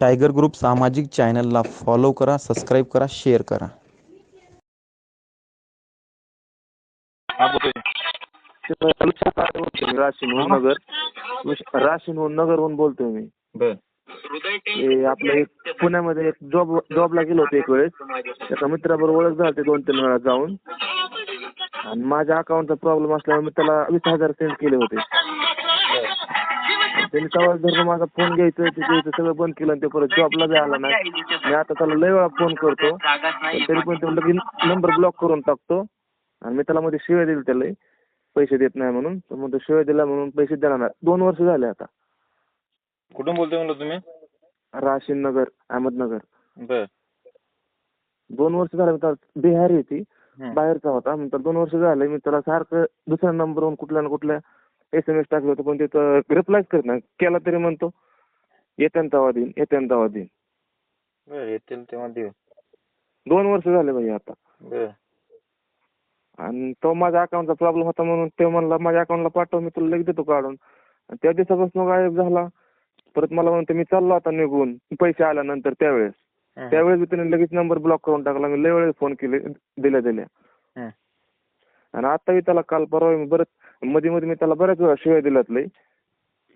Tiger group सामाजिक चॅनलला follow करा सबस्क्राईब करा शेअर करा. राशीनहून नगर. राशीनहून नगरहून बोलतोय मी. बर. ते आपलं एक पुण्यामध्ये एक जॉब जॉबला गेलो होतो एक वेळेस. एका मित्राबरोबर ओळख झाली दोन तीन वेळा जाऊन. आणि माझ्या अकाउंटचा प्रॉब्लेम असल्यामुळे मी त्याला वीस हजार सेंड केले होते. त्यांनी तेव्हा धरून माझा फोन घ्यायचं ते घ्यायचं सगळं बंद केलं आणि ते परत जॉबला बी आला नाही. मी आता त्याला लय वेळा फोन करतो. पण तरी पण तो लगेच नंबर ब्लॉक करून टाकतो. आणि मी त्याला मध्ये शिवाय दिली त्याला पैसे देत नाही म्हणून. तर मग तो शिवाय दिला म्हणून पैसे देणार नाही. दोन वर्ष झाले आता. कुठून बोलतोय म्हणलं तुम्ही? राशीन नगर अहमदनगर बर. दोन वर्ष झाले मी त्याला बिहारी ती. हं. बाहेरचा होता. नंतर दोन वर्ष झाले मी त्याला सारखं दुसऱ्या नंबरवरून कुठल्या ना कुठल्या एस एम एस टाकलं होतं पण तिथं रिप्लायच करत नाही. केला तरी म्हणतो येत्यान तवा देईन येत्यान तवा देईन. बर येतील तेव्हा देऊ दोन वर्ष झाले भाई आता. बर. आणि तो माझ्या अकाउंटचा प्रॉब्लेम होता म्हणून ते म्हणला माझ्या अकाउंटला पाठव मी तुला लगेच देतो काढून. आणि त्या दिवसापासून गायब झाला. परत मला म्हणतो मी चाललो आता निघून. पैसे आल्यानंतर त्यावेळेस. हं. त्यावेळेस मी त्याने लगेच नंबर ब्लॉक करून टाकला. मी लय वेळेस फोन केले दिल्या दिल्या हं. आणि आताही त्याला काल परवा मी बरंच मध्ये मध्ये मी त्याला बऱ्याच वेळा शिवाय दिल्यात लय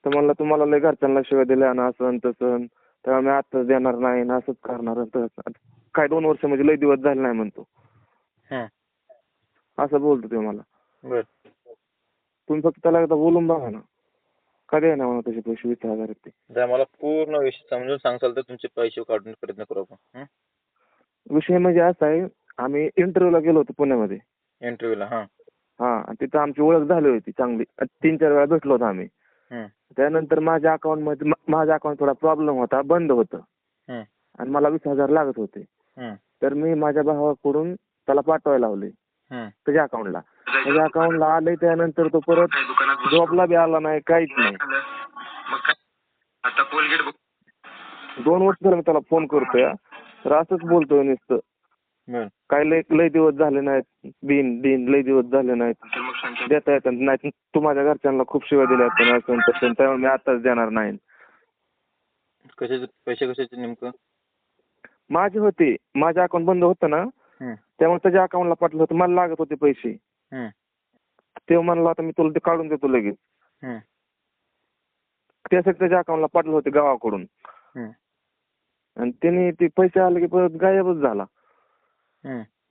तर म्हणला तुम्हाला लय घरच्यांना शिवाय दिल्या ना असं आणि तसं. आणि तेव्हा मी आताच देणार नाही ना असंच करणार आणि तसंच. काय दोन वर्ष म्हणजे लय दिवस झाले नाही म्हणतो. हं. असं बोलतो ते मला. बर. तुम्ही फक्त त्याला एकदा बोलून बघा ना. कधी ना म्हणा त्याचे पैसे वीस हजार आहेत ते. जर मला पूर्ण विषय समजून सांगसाल तर तुमचे पैसे काढून प्रयत्न करू आपण. विषय म्हणजे असा आहे आम्ही इंटरव्ह्यूला गेलो होतो पुण्यामध्ये. इंटरव्ह्यूला हा. हा आणि तिथं आमची ओळख झाली होती चांगली. तीन चार वेळा भेटलो होतो आम्ही. हं. त्यानंतर माझ्या अकाउंटमध्ये माझ्या अकाउंट थोडा प्रॉब्लेम होता बंद होतं. हं. आणि मला वीस हजार लागत होते. हं. तर मी माझ्या भावाकडून त्याला पाठवायला लावले. हं. त्याच्या अकाउंटला त्याच्या अकाउंटला आले त्यानंतर तो परत जॉबला बी आला नाही काहीच नाही. दोन वर्ष झालं मी त्याला फोन करतोय तर असंच बोलतोय नुसतं. काय लय लय दिवस झाले नाहीत. दिन दिन लय दिवस झाले नाहीत. देता येतात नाही. तू माझ्या घरच्यांना खूप शिवाय दिल्या त्यामुळे मी आताच देणार नाही. कशाचे पैसे कशाचे नेमकं? माझे होते. माझं अकाउंट बंद होतं ना. त्यामुळे त्याच्या अकाउंटला पाठवलं होतं. मला लागत होते पैसे. हं. ते म्हणला आता मी तुला ते काढून देतो लगेच. हं. त्यासाठी त्याच्या अकाउंटला पाठवलं होते गावाकडून. हं. आणि त्याने ते पैसे आले की परत गायबच झाला.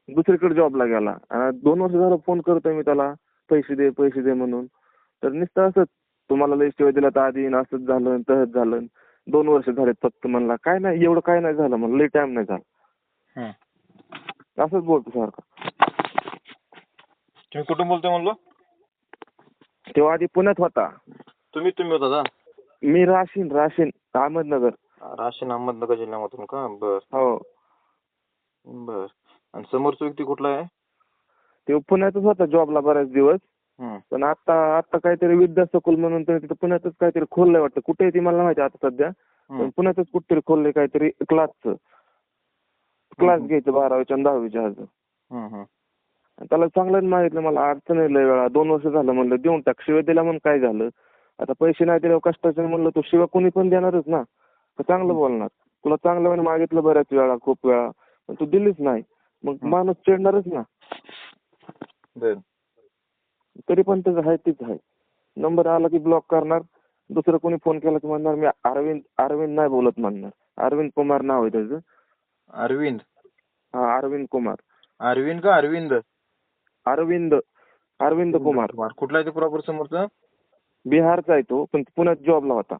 दुसरीकडे जॉबला गेला. आणि दोन वर्ष झालं फोन करतोय मी त्याला. पैसे दे पैसे दे म्हणून. तर नुसतं असंच. तुम्हाला लय शिवाय दिला तर आधी असंच झालं तसंच झालं दोन वर्ष झालेत फक्त म्हणला. काय नाही एवढं काय नाही झालं म्हणलं. लय टाइम नाही झाला. हं. असंच बोलतो सारखं. तुम्ही कुठून बोलतोय म्हणलो? तेव्हा आधी पुण्यात होता. तुम्ही तुम्ही होता का? मी राशीन राशीन अहमदनगर. राशीन अहमदनगर जिल्ह्यामधून का? बर. हो. बर. आणि समोरचा व्यक्ती कुठला आहे? ते पुण्यातच होता जॉबला बऱ्याच दिवस. पण आता आता काहीतरी विद्या सकूल म्हणून त्याने तिथं पुण्यातच काहीतरी खोललंय वाटतं. कुठे आहे ती मला माहिती आता सध्या. पण पुण्यातच कुठेतरी खोललंय काहीतरी क्लासचं क्लास. घ्यायचं बारावीच्या आणि दहावीच्या आज. हं. त्याला चांगलं मागितलं. मला अडचण आहे लय वेळा. दोन वर्ष झालं म्हणलं देऊन टाक. शिवाय दिला म्हणून काय झालं? आता पैसे नाही दिले कष्टाचे म्हणलं तो शिवाय कोणी पण देणारच ना. तर चांगलं बोलणार. तुला चांगलं म्हणे मागितलं बऱ्याच वेळा खूप वेळा. पण तू दिलीच नाही. मग. माणूस चिडणारच ना. तरी पण त्याचं आहे तीच आहे नंबर आला की ब्लॉक करणार. दुसरं कोणी फोन केला की म्हणणार मी अरविंद अरविंद नाही बोलत म्हणणार. अरविंद कुमार नाव आहे त्याचं. अरविंद? हा अरविंद कुमार. अरविंद का अरविंद? अरविंद अरविंद कुमार. कुठला आहे ते प्रॉपर समोरचा? बिहारचा आहे तो पण पुण्यात जॉबला होता.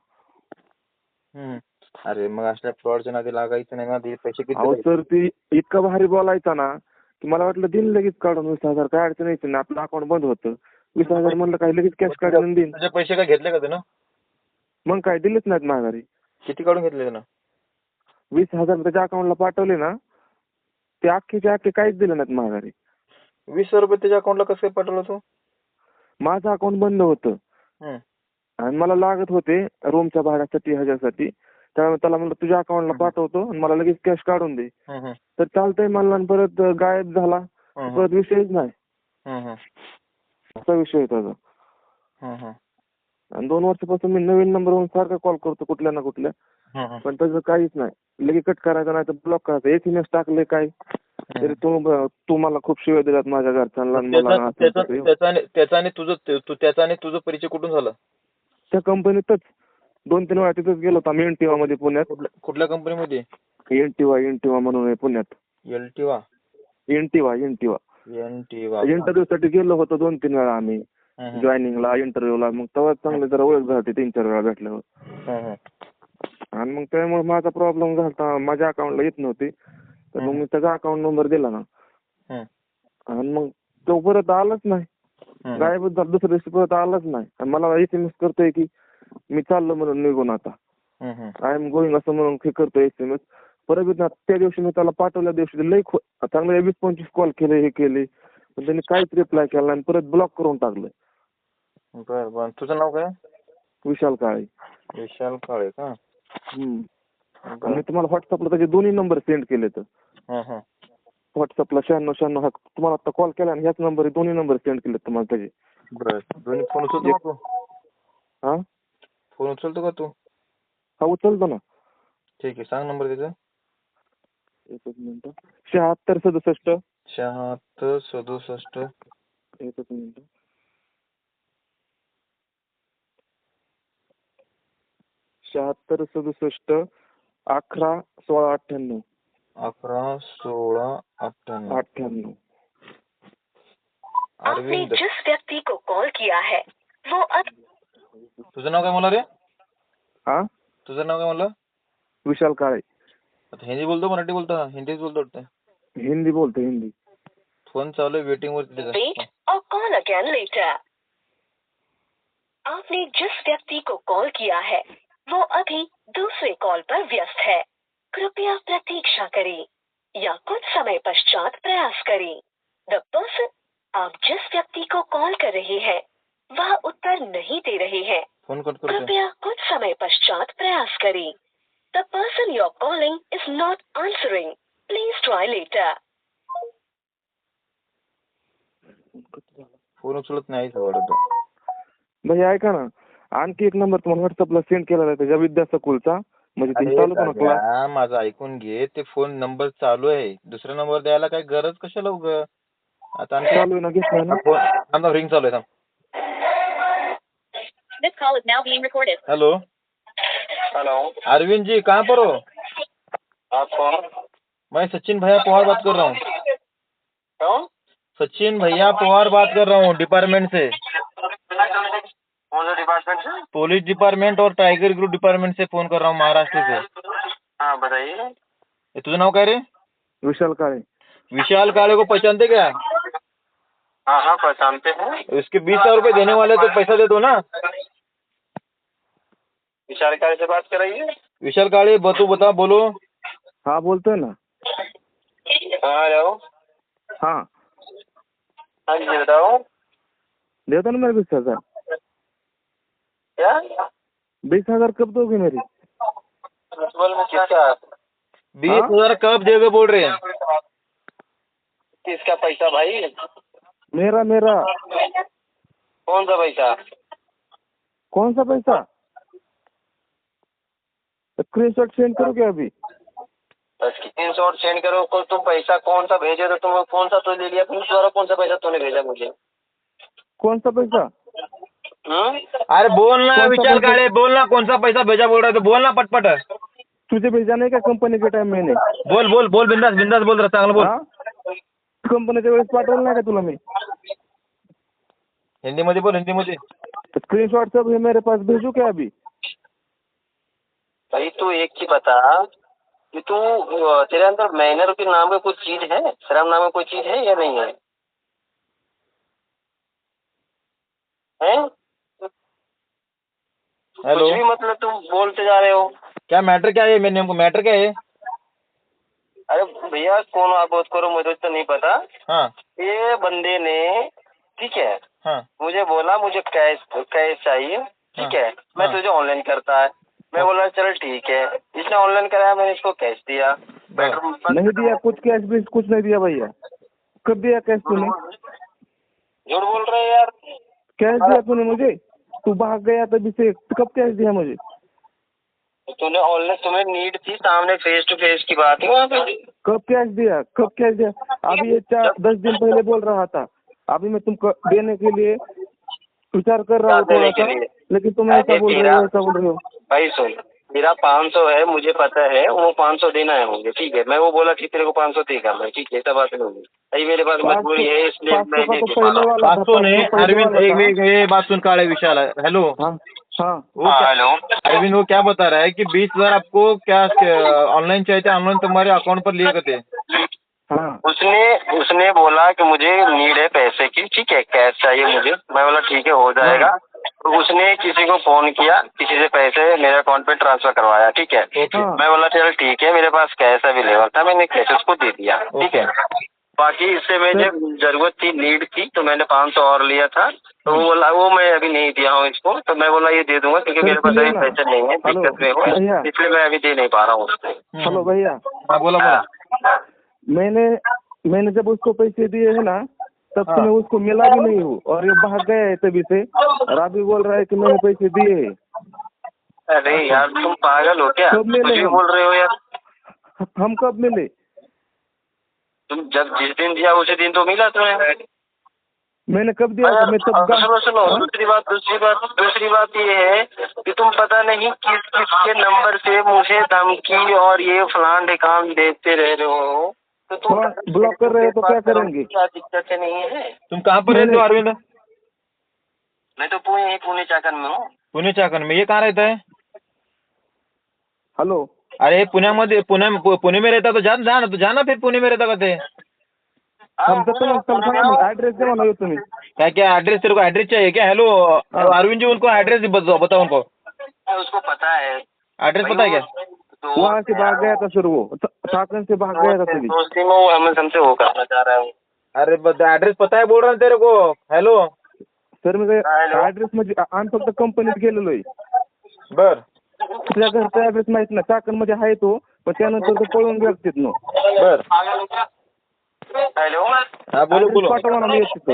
अरे मग असल्या फ्रॉडच्या नादी लागायचं नाही ना ते पैसे किती अहो? सर ती इतका भारी बोलायचा ना की मला वाटलं दिन लगेच काढून वीस हजार काय अडचण यायची ना आपलं अकाउंट बंद होतं. वीस हजार म्हणलं काय लगेच कॅश काढून देईन. तुझे पैसे काय घेतले का त्यानं मग काय दिलेच नाहीत माघारी. किती काढून घेतले त्यानं वीस हजार त्याच्या अकाउंटला पाठवले ना ते अख्खेचे अख्खे काहीच दिले नाहीत माघारी. वीस हजार रुपये त्याच्या अकाउंटला कसं काय पाठवलं तू? माझं अकाउंट बंद होतं. आणि मला लागत होते रूमच्या भाड्यासाठी ह्याच्यासाठी त्यामुळे त्याला म्हणलं तुझ्या अकाउंटला पाठवतो आणि मला लगेच कॅश काढून दे. तर चालतंय म्हणला आणि परत गायब झाला. परत विषयच नाही. असा विषय आहे त्याचा. आणि दोन वर्षापासून मी नवीन नंबरवरून सारखा कॉल करतो कुठल्या ना कुठल्या. पण तसं काहीच नाही लगेच कट करायचं नाही तर ब्लॉक करायचं एस टाकले काय तरी तू तू मला खूप शिवाय दिल्यात माझ्या घरच्यांना त्याचा त्याचा. त्याचा त्याचा त्याचा आणि तुझं परिचय कुठून झाला त्या कंपनीतच दोन तीन वेळा तिथंच गेलो होतो आम्ही एनटीवा मध्ये पुण्यात. कुठल्या कुठल्या कंपनीमध्ये? एनटीवा एनटीवा म्हणून आहे पुण्यात. एल टी वा एनटीवा एनटीवा एन टी वा इंटरव्ह्यू साठी गेलो होतो दोन तीन वेळा आम्ही. जॉईनिंगला इंटरव्ह्यूला मग तेव्हा चांगले जरा ओळख झाली तीन चार वेळा भेटल्यावर. आणि मग त्यामुळे माझा प्रॉब्लेम झाला माझ्या अकाउंटला येत नव्हती. तर मग मी त्याचा अकाउंट नंबर दिला ना. आणि मग तो परत आलाच नाही. गायबच झाला. दुसऱ्या दिवशी परत आलाच नाही. आणि मला एस एम एस करतोय की मी चाललो म्हणून निघून आता. आय एम गोईंग असं म्हणून हे करतोय एस एम एस परत ना त्या दिवशी मी त्याला पाठवल्या दिवशी लई खो चांगले वीस पंचवीस कॉल केले हे केले. पण त्यांनी काहीच रिप्लाय केला नाही आणि परत ब्लॉक करून टाकलं. बर बर. तुझं नाव काय? विशाल काळे. विशाल काळे का? हम्म. बर. मी तुम्हाला व्हॉट्सअपला त्याचे दोन्ही नंबर सेंड केले तर हं, हं. व्हॉट्सअपला शहाण्णव शहाण्णव हा तुम्हाला आता कॉल केला आणि ह्याच नंबर दोन्ही नंबर सेंड केले तुम्हाला त्याचे. बर. दोन्ही फोन उचलतो का तू हा? फ़ोन उचलतो का तू? हा उचलतो ना। ठीक आहे सांग नंबर त्याचा एकच मिनिट। शहात्तर सदुसष्ट शहात्तर सदुसष्ट एकच मिनिट। शहात्तर सदुसष्ट अकरा सोळा अठ्ठ्याण्णव अकरा सोळा अठ्ठ्याण्णव अठ्ठ्याण्णव आपने जिस व्यक्ति को कॉल किया है वो अब तुझं नाव काय म्हणलं रे? हा? तुझं नाव काय म्हणलं? विशाल काळे. आता हिंदी बोलतो मराठी बोलतो हिंदीच बोलतो वाटतं. हिंदी बोलतो हिंदी. फ़ोन चालू आहे वेटिंग वरती वेट त्याचा और कॉल अगेन लेटर आपने जिस व्यक्ति को कॉल किया है वो अभी दूसरे कॉल पर व्यस्त है। कृपया प्रतीक्षा करें या कुछ समय पश्चात प्रयास करें। द पर्सन आप जिस व्यक्ति को कॉल कर रहे हैं वह उत्तर नहीं दे रहे हैं। फ़ोन कट करतोय कृपया कुछ समय पश्चात प्रयास करें। The person you are calling is not answering please try later phone उचलत नाही वाटत म्हणजे ऐका ना आणखी एक नंबर तुम्हाला व्हॉट्सअपला सेंड केला आहे त्याच्या विद्या सकूलचा म्हणजे ते चालू पण क्लास दादा, माझं ऐकून घे ते फ़ोन नंबर चालू आहे. दुसरा नंबर द्यायला काय गरज कशाला उग? आता चालू आहे ना घेतलाय ना? रिंग चालू आहे This call is now being recorded. Hello hello Arvind ji कहाँ पर हो? आप कौन? मैं सचिन भैया पवार बात कर रहा हूँ। कौन? सचिन भैया पवार बात कर रहा हूँ डिपार्टमेंट से। कौन सा डिपार्टमेंट से? पुलिस डिपार्टमेंट और टाइगर ग्रुप डिपार्टमेंट से फ़ोन कर रहा हूँ महाराष्ट्र से। हाँ बताइए। ये तुझं नाव काय रे? विशाल काळे विशाल काळे को पहचानते क्या? हाँ हाँ पहचानते हैं। उसके बीस हज़ार रूपए देने वाले तो पैसा दे दो ना। विशालकारी से बात कराइए। विशाल काळे बतू बता बोलो। हा बोलतोय ना। हाँ हेलो। हा। हाँ जी बताओ। देता ना मेरे बीस हज़ार। क्या? बीस हज़ार कब दोगे मेरी? में किसका बीस हाँ? हज़ार कब देगा बोल रहे हैं? किसका पैसा भाई? मेरा मेरा। कौन सा पैसा? कौन सा पैसा? स्क्रीन शॉट सेंड करो क्या अभी? स्क्रीन शॉट सेंड करो को तुम पैसा कौन सा भेजे तो तुम कौन सा तो ले लिया? पुलिस द्वारा कौन सा पैसा तूने भेजा मुझे? कौन सा पैसा? हम्म? अरे बोल ना कौन सा विशाल पैसा? काळे बोल ना कौन सा पैसा भेजा बोल रहा है तो बोल ना पटपट। तुझे भेजा नाही का कंपनी के टाइम मैंने बोल बोल बोल बिंदास बिंदास बोल रहा चांगलं बोल। हा? कंपनीच्या वेळेस पाठवलं नाही का तुला मी? हिंदी मध्ये बोल हिंदी मध्ये स्क्रीन शॉट सब है मेरे पास भेजू क्या अभी? भाई तू एक चीज़ बता कि तू तेरे अंदर मैनर के नाम का कोई चीज़ है? शर्म नाम का कोई चीज़ है या नहीं है? हैं? हेलो कुछ भी मतलब तुम बोलते जा रहे हो। क्या मैटर क्या है मेरे को मैटर क्या है अरे भैया कौन आप बात करो मुझे तो नहीं पता। हाँ। ये बंदे ने ठीक है हाँ। मुझे बोला मुझे कैश कैश चाहिए ठीक है। मैं हाँ। तुझे ऑनलाइन करता है। मैं बोला चल ठीक है। इसने ऑनलाइन कराया मैंने इसको कैश दिया। पेट्रोल नहीं दिया कुछ कैश भी कुछ नहीं दिया भैया। कब दिया कैश तूने? झूठ बोल रहे यार। कैश दिया तूने मुझे? तू भाग गया तभी से तो कब कैश दिया मुझे? तूने ऑनलाइन तुम्हें नीड थी सामने फेस टू फेस की बात है वहाँ पे। कब कैश दिया? कब कैश दिया? अभी ये चार दस दिन पहले बोल रहा था। अभी मैं तुमको देने के लिए विचार कर रहा हूँ थोड़ा सा लेकिन तुम ऐसा बोल रहे हो ऐसा बोल रहे हो। भाई सुन मेरा पाँच सौ है मुझे पता है वो पाँच सौ देना है मुझे ठीक है? मैं वो बोला कि तेरे को पाँच सौ देगा मैं ठीक है? ऐसा बात नहीं होगी। भाई मेरे पास मजबूरी है इसलिए पाँच सौ मैं नहीं तो अरविंद एक मिनट ये बात सुन काले विशाल हेलो। हाँ हाँ। वो हाँ हेलो। अरविंद वो क्या बता रहा है कि बीस हज़ार आपको क्या ऑनलाइन चाहिए थे ऑनलाइन तुम्हारे अकाउंट पर लिए थे? हाँ। उसने उसने बोला कि मुझे नीड है पैसे की ठीक है कैश चाहिए मुझे। मैं बोला ठीक है हो जाएगा। तो उसने किसी को फ़ोन किया किसी से पैसे मेरे अकाउंट पे ट्रांसफ़र करवाया ठीक है। हाँ। मैं बोला चल ठीक है मेरे पास कैश अवेलेबल था मैंने कैश उसको दे दिया ठीक है। बाकी इससे मुझे ज़रूरत थी नीड थी तो मैंने पाँच सौ और लिया था। तो वो बोला वो मैं अभी नहीं दिया हूँ इसको। तो मैं बोला ये दे दूँगा क्योंकि मेरे पास अभी पैसे नहीं है दिक्कत में हो इसलिए मैं अभी दे नहीं पा रहा हूँ उसको। हेलो भैया। हाँ बोला बोला। मैंने मैंने जब उसको पैसे दिए है ना तब से हाँ। मैं उसको मिला भी नहीं हूँ। और ये भाग गया है तभी से। और अभी बोल रहा है कि मैंने पैसे दिए हैं। अरे यार तुम पागल हो क्या? कुछ मिले हम। बोल रहे हो यार। हम कब मिले? तुम जब जिस दिन दिया उसी दिन तो मिला तुम्हें। मैंने कब दिया? था मैं तब सुनो सुनो। हाँ? दूसरी बात दूसरी बात दूसरी बात ये है कि तुम पता नहीं किस किसके नंबर से मुझे धमकी और ये फलान ढिकान देते रह रहे हो। तो तुम हाँ, ब्लॉक कर रहे हो तो क्या करेंगे? क्या दिक्कत नहीं है? तुम कहाँ पर रहते हो अरविंद मैं तो पुणे पुणे चाकन में हूँ। पुणे चाकण में। ये कहाँ रहता है? हेलो। अरे पुण्यामध्ये पुणे पुणे में रहता तो जा जा ना तो जाना फिर पुणे में रहता कहते। ते हम तो तुम्ही क्या क्या एड्रेस तेरे को एड्रेस चाहिए क्या? हेलो अरविंद जी उनको एड्रेस बताओ बताओ उनको। उसको पता है। एड्रेस पता है क्या? तो वहाँ से भाग गया था सर वो साकन से भाग गया था दोस्ती में वो हमें हमसे वो करना चाह रहा है। अरे एड्रेस पता है बोल रहा हूँ तेरे को। हेलो सर मी. ऍड्रेस म्हणजे आम्ही फक्त कंपनीत गेलेलोय बर। तुझ्या घरचा ऍड्रेस माहित नाही चाकण मध्ये आहे तो पण त्यानंतर तो पळून गेला तिथनं बर। हेलो हाँ बोलो बोलो। पाठवा ना मी येतो.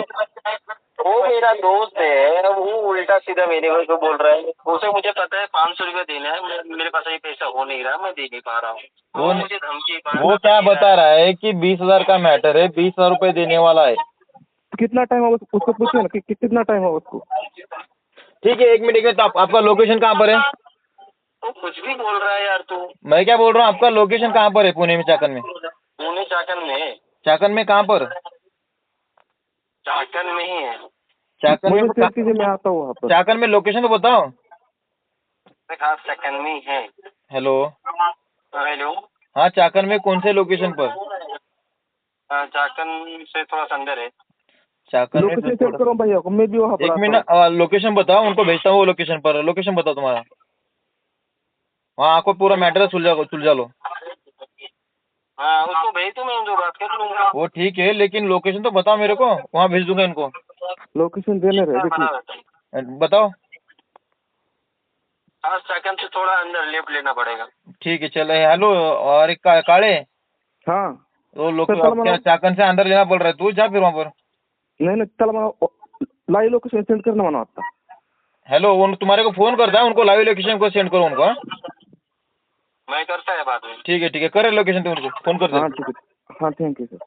वो मेरा दोस्त है वो उल्टा सीधा मेरे को बोल रहा है? उसे मुझे पता है पाँच सौ रूपया देना है मेरे पास अभी पैसा हो नहीं रहा मैं दे नहीं पा रहा हूँ। वो वो- मुझे धमकी वो क्या बता रहा है कि बीस हज़ार का मैटर है बीस हज़ार रुपए देने वाला है। कितना टाइम होगा उसको पूछिए ना कि, कितना टाइम होगा उसको? ठीक है एक मिनट एक मिनट तो आप, आपका लोकेशन कहाँ पर है? वो कुछ भी बोल रहा है यार तू। मैं क्या बोल रहा हूँ आपका लोकेशन कहाँ पर है पुणे में चाकन में? पुणे चाकन में। चाकन में कहाँ पर? चाकन में ही है। चाकन में कीजिए मैं आता हूँ वहाँ पर। चाकन में लोकेशन तो बताओ। खास चाकन में है हेलो हाँ, हेलो हाँ चाकन में कौन से लोकेशन पर? हाँ, चाकन से थोड़ा सा अंदर है। चाकन में करो भैया को मैं भी वहाँ पर एक मिनट लोकेशन बताओ उनको भेजता हूँ वो लोकेशन पर। लोकेशन बताओ तुम्हारा। वहाँ आपको पूरा मैटर सुलझा सुलझा लो। हाँ उसको भेज दो मैं उनको बात कर लूँगा। वो ठीक है लेकिन लोकेशन तो बताओ मेरे को वहाँ भेज दूँगा इनको। लोकेशन देने रहे बताओ। हाँ चाकन से थोड़ा अंदर लेफ़्ट लेना पड़ेगा। ठीक है चले हेलो और एक का, काले? हाँ। चलो क्या मला- चाकन से अंदर लेना पड़ रहा है तू जा फिर वहाँ पर। नाही नाही त्याला मला लाईव्ह लोकेशन सेंड कर ना म्हणा आता। हेलो वो तुम्हारे को फ़ोन करता है उनको लाइव लोकेशन को सेंड करो उनको हाँ? मैं करता है बाद में। ठीक है ठीक है करे लोकेशन तुम फ़ोन कर दे हाँ ठीक है। हाँ थँक्यू सर